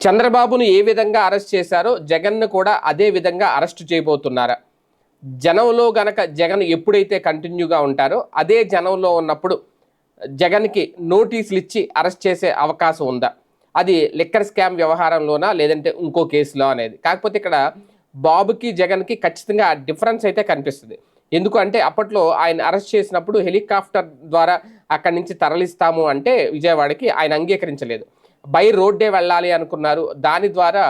చంద్రబాబును ఏ విధంగా అరెస్ట్ చేశారో జగన్ను కూడా అదే విధంగా అరెస్ట్ చేయబోతున్నారా. జనంలో గనక జగన్ ఎప్పుడైతే కంటిన్యూగా ఉంటారో అదే జనంలో ఉన్నప్పుడు జగన్కి నోటీసులు ఇచ్చి అరెస్ట్ చేసే అవకాశం ఉందా? అది లిక్కర్ స్కామ్ వ్యవహారంలోనా లేదంటే ఇంకో కేసులో అనేది? కాకపోతే ఇక్కడ బాబుకి జగన్కి ఖచ్చితంగా డిఫరెన్స్ అయితే కనిపిస్తుంది. ఎందుకు అంటే అప్పట్లో ఆయన అరెస్ట్ చేసినప్పుడు హెలికాప్టర్ ద్వారా అక్కడి నుంచి తరలిస్తాము అంటే విజయవాడకి ఆయన అంగీకరించలేదు. బై రోడ్డే వెళ్ళాలి అనుకున్నారు. దాని ద్వారా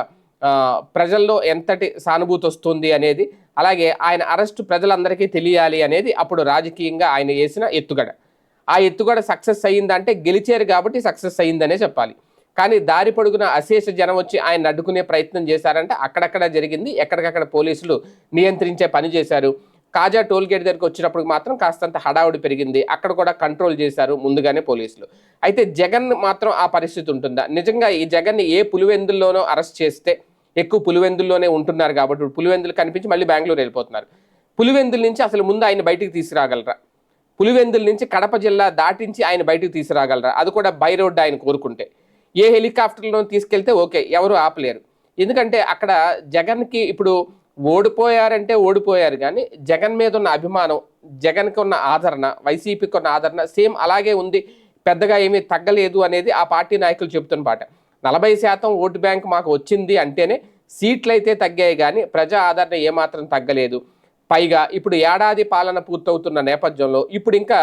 ప్రజల్లో ఎంతటి సానుభూతి వస్తుంది అనేది అలాగే ఆయన అరెస్టు ప్రజలందరికీ తెలియాలి అనేది అప్పుడు రాజకీయంగా ఆయన వేసిన ఎత్తుగడ. ఆ ఎత్తుగడ సక్సెస్ అయ్యిందంటే గెలిచారు కాబట్టి సక్సెస్ అయ్యిందనే చెప్పాలి. కానీ దారి పొడుగున అశేష జనం వచ్చి ఆయన అడ్డుకునే ప్రయత్నం చేశారంటే అక్కడక్కడ జరిగింది. ఎక్కడికక్కడ పోలీసులు నియంత్రించే పని చేశారు. కాజా టోల్ గేట్ దగ్గరికి వచ్చినప్పుడు మాత్రం కాస్తంత హడావుడి పెరిగింది. అక్కడ కూడా కంట్రోల్ చేశారు ముందుగానే పోలీసులు. అయితే జగన్ మాత్రం ఆ పరిస్థితి ఉంటుందా? నిజంగా ఈ జగన్ని ఏ పులివెందుల్లోనో అరెస్ట్ చేస్తే ఎక్కువ పులివెందుల్లోనే ఉంటున్నారు కాబట్టి ఇప్పుడు పులివెందులు కనిపించి మళ్ళీ బెంగళూరు వెళ్ళిపోతున్నారు. పులివెందుల నుంచి అసలు ముందు ఆయన బయటికి తీసుకురాగలరా? పులివెందుల నుంచి కడప జిల్లా దాటించి ఆయన బయటకు తీసుకురాగలరా? అది కూడా బై రోడ్ ఆయన కోరుకుంటే. ఏ హెలికాప్టర్లో తీసుకెళ్తే ఓకే ఎవరు ఆపలేరు. ఎందుకంటే అక్కడ జగన్కి ఇప్పుడు ఓడిపోయారంటే ఓడిపోయారు కానీ జగన్ మీద ఉన్న అభిమానం జగన్కి ఉన్న ఆదరణ వైసీపీకి ఉన్న ఆదరణ సేమ్ అలాగే ఉంది. పెద్దగా ఏమీ తగ్గలేదు అనేది ఆ పార్టీ నాయకులు చెబుతున్న పాట నలభై శాతం ఓటు బ్యాంక్ మాకు వచ్చింది అంటేనే సీట్లు అయితే తగ్గాయి కానీ ప్రజా ఆదరణ ఏమాత్రం తగ్గలేదు. పైగా ఇప్పుడు ఏడాది పాలన పూర్తవుతున్న నేపథ్యంలో ఇప్పుడు ఇంకా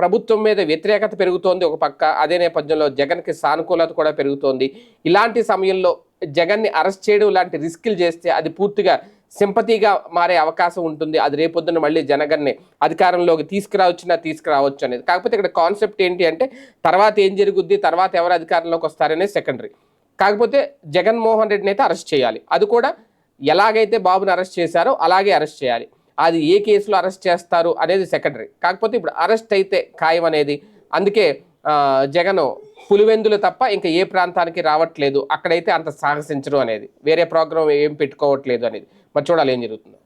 ప్రభుత్వం మీద వ్యతిరేకత పెరుగుతోంది ఒక పక్క అదే నేపథ్యంలో జగన్కి సానుకూలత కూడా పెరుగుతోంది. ఇలాంటి సమయంలో జగన్ని అరెస్ట్ చేయడం లాంటి రిస్కులు చేస్తే అది పూర్తిగా సింపతిగా మారే అవకాశం ఉంటుంది. అది రేపొద్దున మళ్ళీ జనగన్ని అధికారంలోకి తీసుకురావచ్చునా తీసుకురావచ్చు అనేది. కాకపోతే ఇక్కడ కాన్సెప్ట్ ఏంటి అంటే తర్వాత ఏం జరుగుద్ది తర్వాత ఎవరు అధికారంలోకి వస్తారనే సెకండరీ. కాకపోతే జగన్మోహన్ రెడ్డిని అయితే అరెస్ట్ చేయాలి. అది కూడా ఎలాగైతే బాబుని అరెస్ట్ చేశారో అలాగే అరెస్ట్ చేయాలి. అది ఏ కేసులో అరెస్ట్ చేస్తారు అనేది సెకండరీ. కాకపోతే ఇప్పుడు అరెస్ట్ అయితే ఖాయం అనేది అందుకే జగన్ పులివెందులు తప్ప ఇంకా ఏ ప్రాంతానికి రావట్లేదు అక్కడైతే అంత సాహసించడం అనేది. వేరే ప్రోగ్రామ్ ఏం పెట్టుకోవట్లేదు అనేది. మరి చూడాలి ఏం జరుగుతుందో.